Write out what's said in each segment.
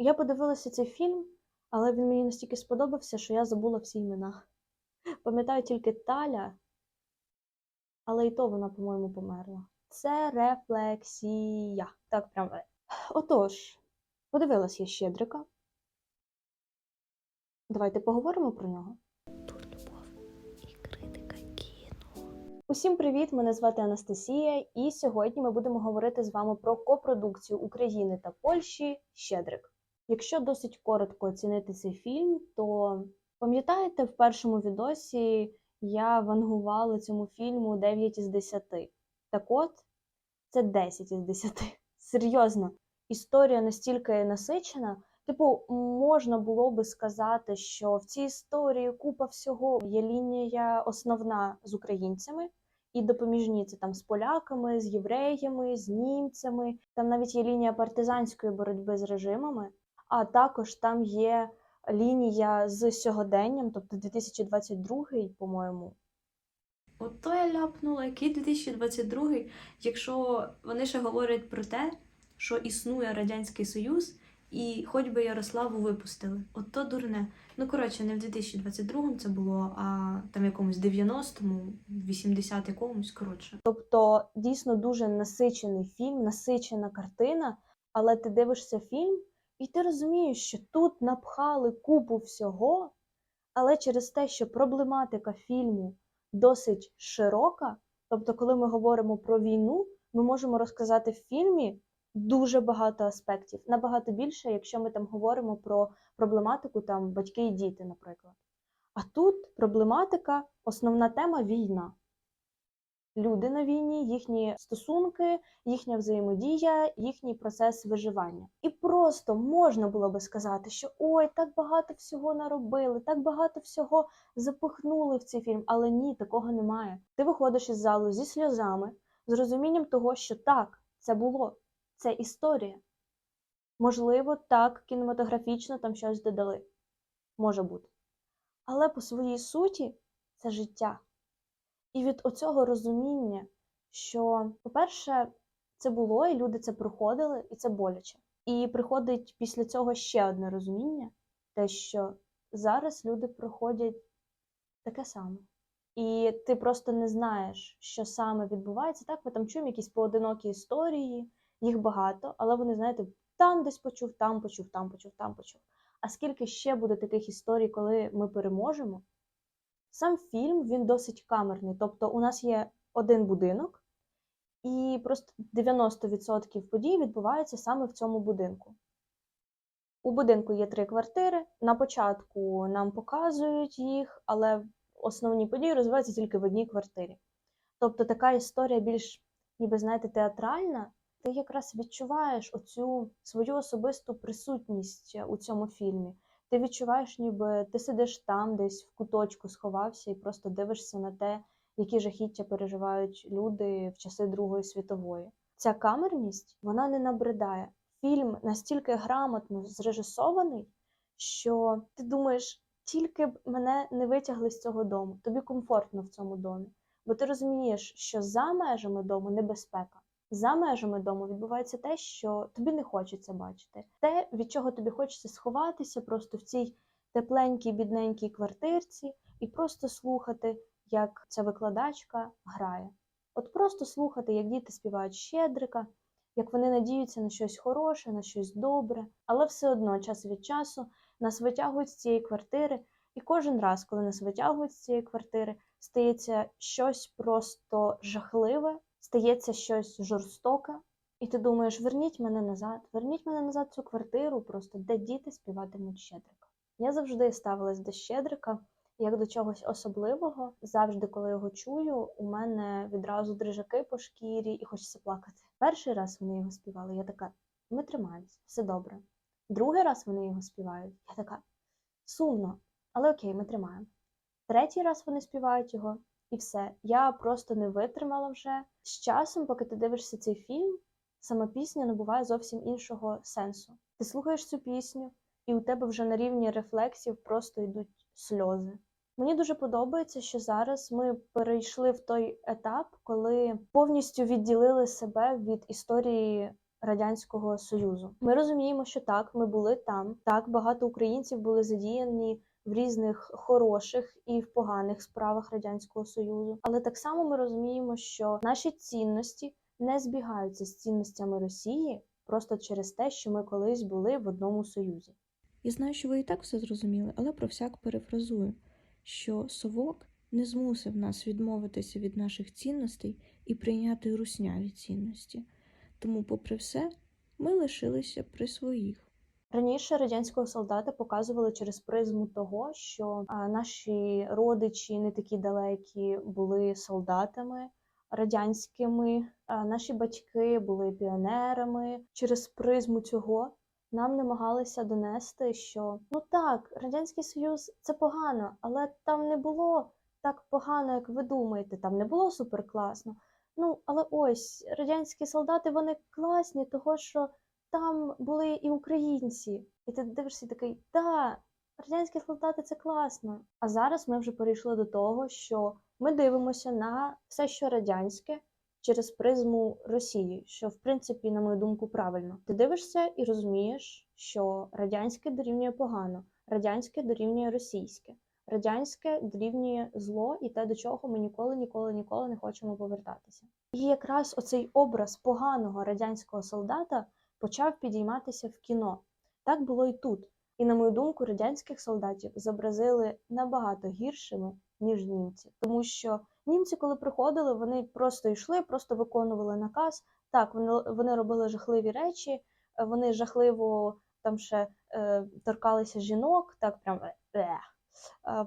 Я подивилася цей фільм, але він мені настільки сподобався, що я забула всі імена. Пам'ятаю тільки Таля, але і то вона, по-моєму, померла. Це рефлексія. Так, прям. Отож, подивилась я Щедрика. Давайте поговоримо про нього. Тут любов і критика кіно. Усім привіт! Мене звати Анастасія, і сьогодні ми будемо говорити з вами про копродукцію України та Польщі Щедрик. Якщо досить коротко оцінити цей фільм, то пам'ятаєте, в першому відосі я вангувала цьому фільму 9 із 10. Так от, це 10 із 10. Серйозно, історія настільки насичена. Типу, можна було би сказати, що в цій історії купа всього є лінія основна з українцями, і допоміжні це там з поляками, з євреями, з німцями. Там навіть є лінія партизанської боротьби з режимами, а також там є лінія з сьогоденням, тобто 2022, по-моєму. От то я ляпнула, який 2022, якщо вони ще говорять про те, що існує Радянський Союз, і хоч би Ярославу випустили. От то дурне. Ну, коротше, не в 2022 це було, а там якомусь 90-му, 80 якомусь, коротше. Тобто дійсно дуже насичений фільм, насичена картина, але ти дивишся фільм, і ти розумієш, що тут напхали купу всього, але через те, що проблематика фільму досить широка, тобто, коли ми говоримо про війну, ми можемо розказати в фільмі дуже багато аспектів, набагато більше, якщо ми там говоримо про проблематику там батьки і діти, наприклад. А тут проблематика, основна тема війна. Люди на війні, їхні стосунки, їхня взаємодія, їхній процес виживання. І просто можна було би сказати, що ой, так багато всього наробили, так багато всього запихнули в цей фільм, але ні, такого немає. Ти виходиш із залу зі сльозами, з розумінням того, що так, це було, це історія. Можливо, так, кінематографічно там щось додали. Може бути. Але по своїй суті це життя. І від оцього розуміння, що, по-перше, це було, і люди це проходили, і це боляче. І приходить після цього ще одне розуміння, те, що зараз люди проходять таке саме. І ти просто не знаєш, що саме відбувається. Так, ми там чуємо якісь поодинокі історії, їх багато, але вони, знаєте, там десь почув, там почув, там почув, там почув. А скільки ще буде таких історій, коли ми переможемо? Сам фільм він досить камерний. Тобто, у нас є один будинок, і просто 90% подій відбуваються саме в цьому будинку. У будинку є три квартири. На початку нам показують їх, але основні події розвиваються тільки в одній квартирі. Тобто така історія більш, ніби знаєте, театральна. Ти якраз відчуваєш оцю свою особисту присутність у цьому фільмі. Ти відчуваєш, ніби ти сидиш там, десь в куточку сховався, і просто дивишся на те, які жахіття переживають люди в часи Другої світової. Ця камерність вона не набридає. Фільм настільки грамотно зрежисований, що ти думаєш, тільки б мене не витягли з цього дому. Тобі комфортно в цьому домі, бо ти розумієш, що за межами дому небезпека. За межами дому відбувається те, що тобі не хочеться бачити, те, від чого тобі хочеться сховатися просто в цій тепленькій, бідненькій квартирці, і просто слухати, як ця викладачка грає. От просто слухати, як діти співають щедрика, як вони надіються на щось хороше, на щось добре, але все одно час від часу нас витягують з цієї квартири, і кожен раз, коли нас витягують з цієї квартири, стається щось просто жахливе стається щось жорстоке, і ти думаєш, верніть мене назад, верніть мене назад цю квартиру, просто де діти співатимуть щедрика. Я завжди ставилась до щедрика як до чогось особливого. Завжди, коли його чую, у мене відразу дрижаки по шкірі і хочеться плакати. Перший раз вони його співали, я така, ми тримаємось, все добре. Другий раз вони його співають, я така сумно, але окей, ми тримаємо. Третій раз вони співають його, і все. Я просто не витримала вже. З часом, поки ти дивишся цей фільм, сама пісня набуває зовсім іншого сенсу. Ти слухаєш цю пісню, і у тебе вже на рівні рефлексів просто йдуть сльози. Мені дуже подобається, що зараз ми перейшли в той етап, коли повністю відділили себе від історії Радянського Союзу. Ми розуміємо, що так, ми були там. Так, багато українців були задіяні в різних хороших і в поганих справах Радянського Союзу. Але так само ми розуміємо, що наші цінності не збігаються з цінностями Росії просто через те, що ми колись були в одному союзі. Я знаю, що ви і так все зрозуміли, але про всяк перефразую, що совок не змусив нас відмовитися від наших цінностей і прийняти русняві цінності. Тому, попри все, ми лишилися при своїх. Раніше радянського солдата показували через призму того, що наші родичі не такі далекі були солдатами радянськими, наші батьки були піонерами. Через призму цього нам намагалися донести, що ну так, радянський союз це погано, але там не було так погано, як ви думаєте. Там не було суперкласно. Ну але ось радянські солдати вони класні, того що там були і українці. І ти дивишся такий, да, радянські солдати це класно. А зараз ми вже перейшли до того, що ми дивимося на все, що радянське, через призму Росії, що в принципі, на мою думку, правильно. Ти дивишся і розумієш, що радянське дорівнює погано, радянське дорівнює російське, радянське дорівнює зло і те, до чого ми ніколи, ніколи, ніколи не хочемо повертатися. І якраз оцей образ поганого радянського солдата почав підійматися в кіно. Так було і тут. І, на мою думку, радянських солдатів зобразили набагато гіршими, ніж німці. Тому що німці, коли приходили, вони просто йшли, просто виконували наказ. Так, вони, вони робили жахливі речі, вони жахливо там ще е, торкалися жінок, так прям е. Е,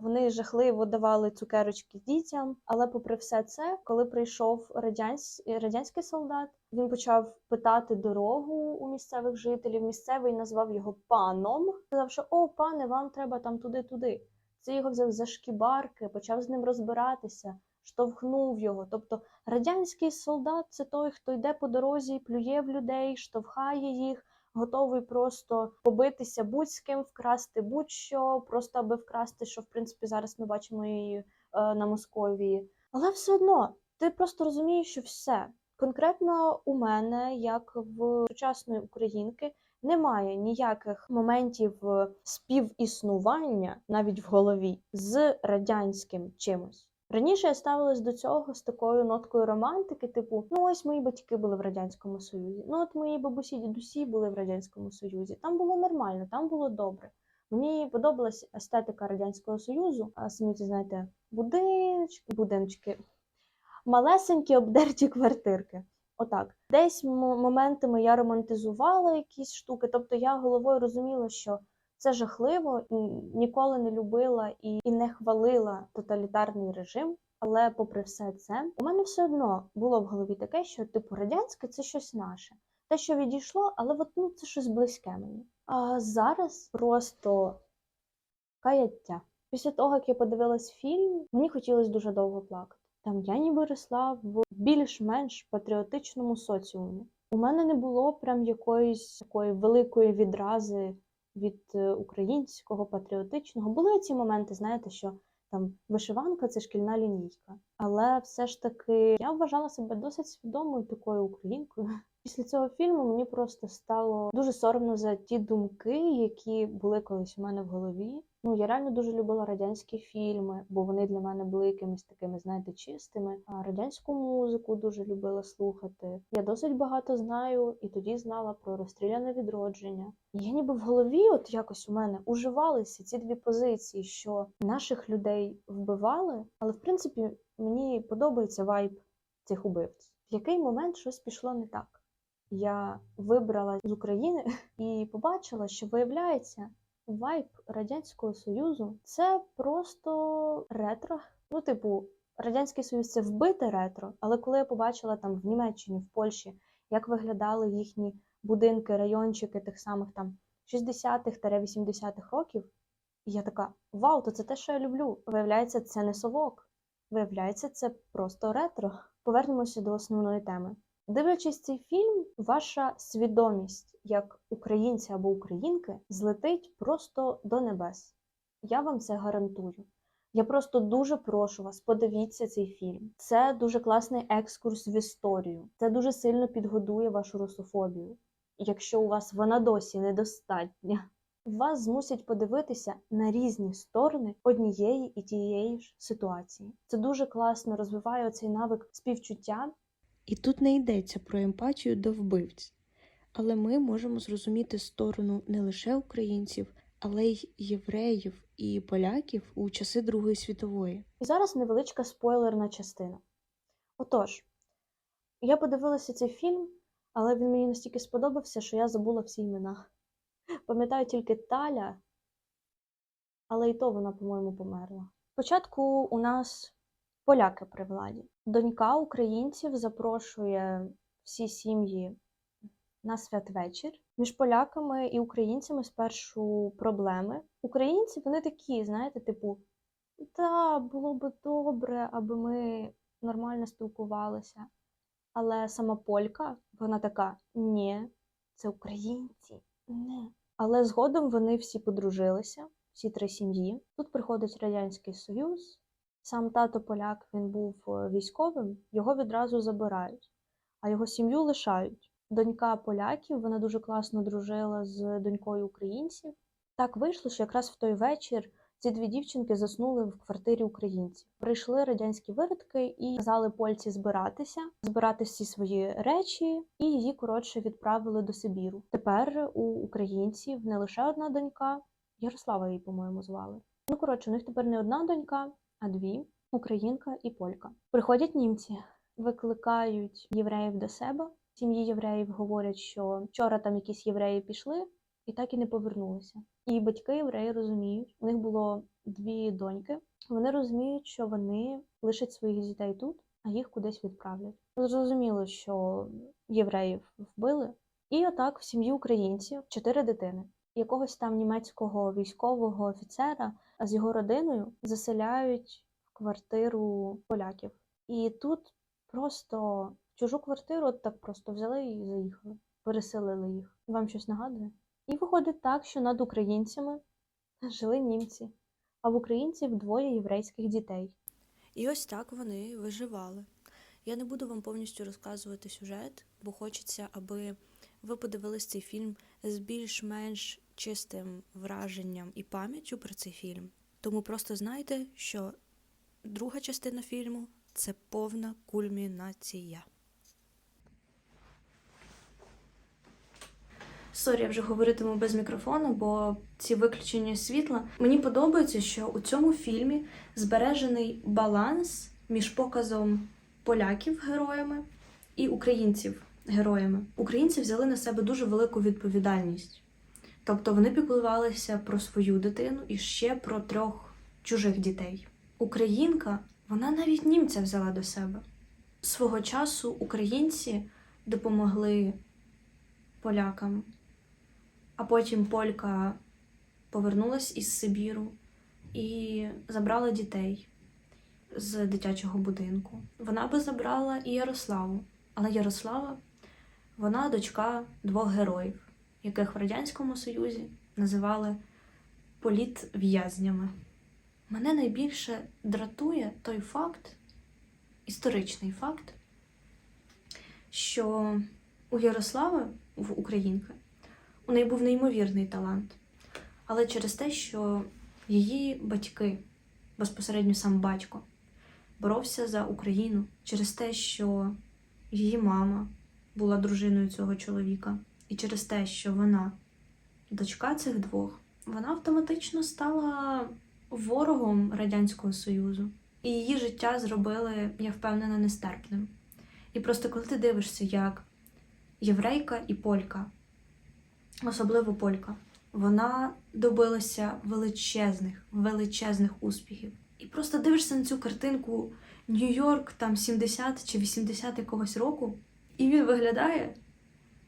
Вони жахливо давали цукерочки дітям, але попри все це, коли прийшов радянсь... радянський солдат, він почав питати дорогу у місцевих жителів. Місцевий назвав його паном, сказав, що о, пане, вам треба там туди-туди. Це його взяв за шкібарки, почав з ним розбиратися, штовхнув його. Тобто радянський солдат це той, хто йде по дорозі, плює в людей, штовхає їх, готовий просто побитися будь з ким, вкрасти будь-що, просто аби вкрасти, що в принципі зараз ми бачимо і е, на Московії. Але все одно ти просто розумієш, що все. Конкретно у мене, як в сучасної українки, немає ніяких моментів е, співіснування навіть в голові з радянським чимось. Раніше я ставилась до цього з такою ноткою романтики, типу, ну ось мої батьки були в радянському союзі. Ну от мої бабусі, дідусі були в радянському союзі. Там було нормально, там було добре. Мені подобалась естетика радянського союзу, а самі ці знаєте, будиночки, будиночки, малесенькі обдерті квартирки. Отак, десь моментами я романтизувала якісь штуки, тобто я головою розуміла, що це жахливо, ніколи не любила і, і не хвалила тоталітарний режим. Але попри все це, у мене все одно було в голові таке, що типу радянське це щось наше. Те, що відійшло, але от, ну, це щось близьке мені. А зараз просто каяття. Після того, як я подивилась фільм, мені хотілося дуже довго плакати. Там я ніби росла в більш-менш патріотичному соціумі. У мене не було прям якоїсь такої великої відрази від е, українського патріотичного. Були ці моменти, знаєте, що там вишиванка це шкільна лінійка. Але все ж таки я вважала себе досить свідомою такою українкою. Після цього фільму мені просто стало дуже соромно за ті думки, які були колись у мене в голові. Ну, я реально дуже любила радянські фільми, бо вони для мене були якимись такими, знаєте, чистими. А радянську музику дуже любила слухати. Я досить багато знаю і тоді знала про розстріляне відродження. Я ніби в голові, от якось у мене уживалися ці дві позиції, що наших людей вбивали, але в принципі мені подобається вайб цих убивць. В який момент щось пішло не так. Я вибрала з України і побачила, що виявляється, вайб Радянського Союзу це просто ретро. Ну, типу, Радянський Союз це вбите ретро, але коли я побачила там в Німеччині, в Польщі, як виглядали їхні будинки, райончики тих самих там 60-х-80-х років, я така: Вау, то це те, що я люблю. Виявляється, це не совок. Виявляється, це просто ретро. Повернемося до основної теми. Дивлячись цей фільм, ваша свідомість як українця або українки злетить просто до небес. Я вам це гарантую. Я просто дуже прошу вас, подивіться цей фільм. Це дуже класний екскурс в історію. Це дуже сильно підгодує вашу русофобію. Якщо у вас вона досі недостатня, вас змусять подивитися на різні сторони однієї і тієї ж ситуації. Це дуже класно розвиває оцей навик співчуття І тут не йдеться про емпатію до вбивць, але ми можемо зрозуміти сторону не лише українців, але й євреїв і поляків у часи Другої світової. І зараз невеличка спойлерна частина. Отож, я подивилася цей фільм, але він мені настільки сподобався, що я забула всі імена. Пам'ятаю тільки Таля, але і то вона, по-моєму, померла. Спочатку у нас поляки при владі. Донька українців запрошує всі сім'ї на святвечір. Між поляками і українцями спершу проблеми. Українці вони такі, знаєте, типу, та було би добре, аби ми нормально спілкувалися. Але сама полька, вона така: ні, це українці, не. Але згодом вони всі подружилися, всі три сім'ї. Тут приходить Радянський Союз. Сам тато поляк він був е, військовим, його відразу забирають, а його сім'ю лишають. Донька поляків, вона дуже класно дружила з донькою українців. Так вийшло, що якраз в той вечір ці дві дівчинки заснули в квартирі українців. Прийшли радянські виродки і казали польці збиратися, збирати всі свої речі, і її коротше відправили до Сибіру. Тепер у українців не лише одна донька, Ярослава її, по-моєму, звали. Ну коротше, у них тепер не одна донька, а дві українка і полька. Приходять німці, викликають євреїв до себе. Сім'ї євреїв говорять, що вчора там якісь євреї пішли і так і не повернулися. І батьки євреї розуміють, у них було дві доньки. Вони розуміють, що вони лишать своїх дітей тут, а їх кудись відправлять. Зрозуміло, що євреїв вбили. І отак в сім'ї українців чотири дитини. Якогось там німецького військового офіцера з його родиною заселяють в квартиру поляків. І тут просто чужу квартиру от так просто взяли і заїхали, переселили їх. Вам щось нагадує? І виходить так, що над українцями жили німці, а в українців двоє єврейських дітей. І ось так вони виживали. Я не буду вам повністю розказувати сюжет, бо хочеться, аби ви подивились цей фільм з більш-менш чистим враженням і пам'яттю про цей фільм. Тому просто знайте, що друга частина фільму це повна кульмінація. Сорі, я вже говоритиму без мікрофону, бо ці виключення світла. Мені подобається, що у цьому фільмі збережений баланс між показом поляків героями і українців героями. Українці взяли на себе дуже велику відповідальність. Тобто вони піклувалися про свою дитину і ще про трьох чужих дітей. Українка, вона навіть німця взяла до себе. Свого часу українці допомогли полякам. А потім полька повернулась із Сибіру і забрала дітей з дитячого будинку. Вона би забрала і Ярославу, але Ярослава вона дочка двох героїв, яких в Радянському Союзі називали політв'язнями. Мене найбільше дратує той факт, історичний факт, що у Ярослави, в Українки, у неї був неймовірний талант. Але через те, що її батьки, безпосередньо сам батько, боровся за Україну, через те, що її мама була дружиною цього чоловіка, і через те, що вона дочка цих двох, вона автоматично стала ворогом Радянського Союзу. І її життя зробили, я впевнена, нестерпним. І просто коли ти дивишся, як єврейка і полька, особливо полька, вона добилася величезних, величезних успіхів. І просто дивишся на цю картинку Нью-Йорк там 70 чи 80 якогось року, і він виглядає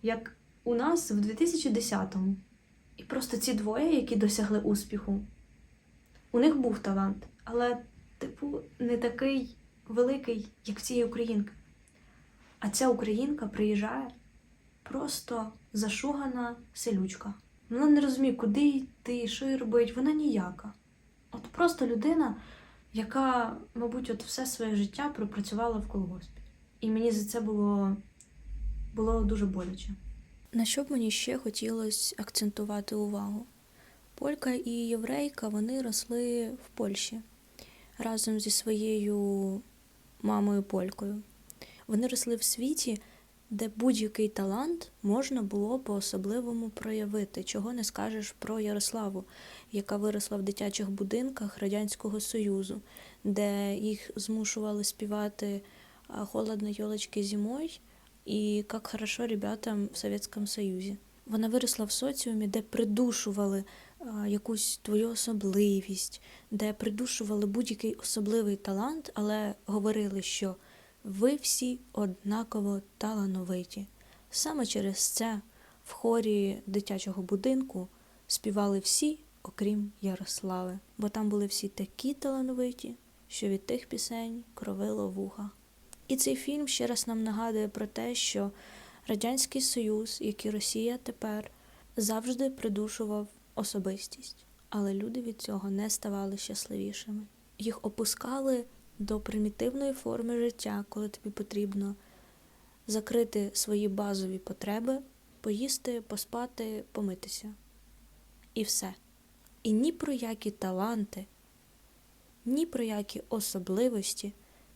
як у нас в 2010-му. І просто ці двоє, які досягли успіху, у них був талант, але, типу, не такий великий, як цієї українки. А ця українка приїжджає просто зашугана селючка. Вона не розуміє, куди йти, що їй робити, вона ніяка. От просто людина яка, мабуть, от все своє життя пропрацювала в колгоспі. І мені за це було, було дуже боляче. На що б мені ще хотілося акцентувати увагу? Полька і єврейка вони росли в Польщі разом зі своєю мамою полькою. Вони росли в світі, де будь-який талант можна було по-особливому проявити, чого не скажеш про Ярославу, яка виросла в дитячих будинках Радянського Союзу, де їх змушували співати «Холодно, ёлочки зимой» і «Как хорошо ребятам в Совєтському Союзі. Вона виросла в соціумі, де придушували якусь твою особливість, де придушували будь-який особливий талант, але говорили, що ви всі однаково талановиті. Саме через це в хорі дитячого будинку співали всі, окрім Ярослави, бо там були всі такі талановиті, що від тих пісень кровило вуха. І цей фільм ще раз нам нагадує про те, що Радянський Союз, як і Росія тепер, завжди придушував особистість, але люди від цього не ставали щасливішими. Їх опускали до примітивної форми життя, коли тобі потрібно закрити свої базові потреби, поїсти, поспати, помитися. І все. І ні про які таланти, ні про які особливості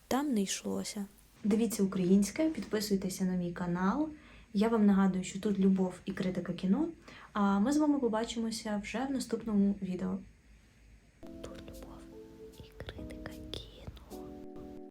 там не йшлося. Дивіться українське, підписуйтеся на мій канал. Я вам нагадую, що тут любов і критика кіно. А ми з вами побачимося вже в наступному відео. Тут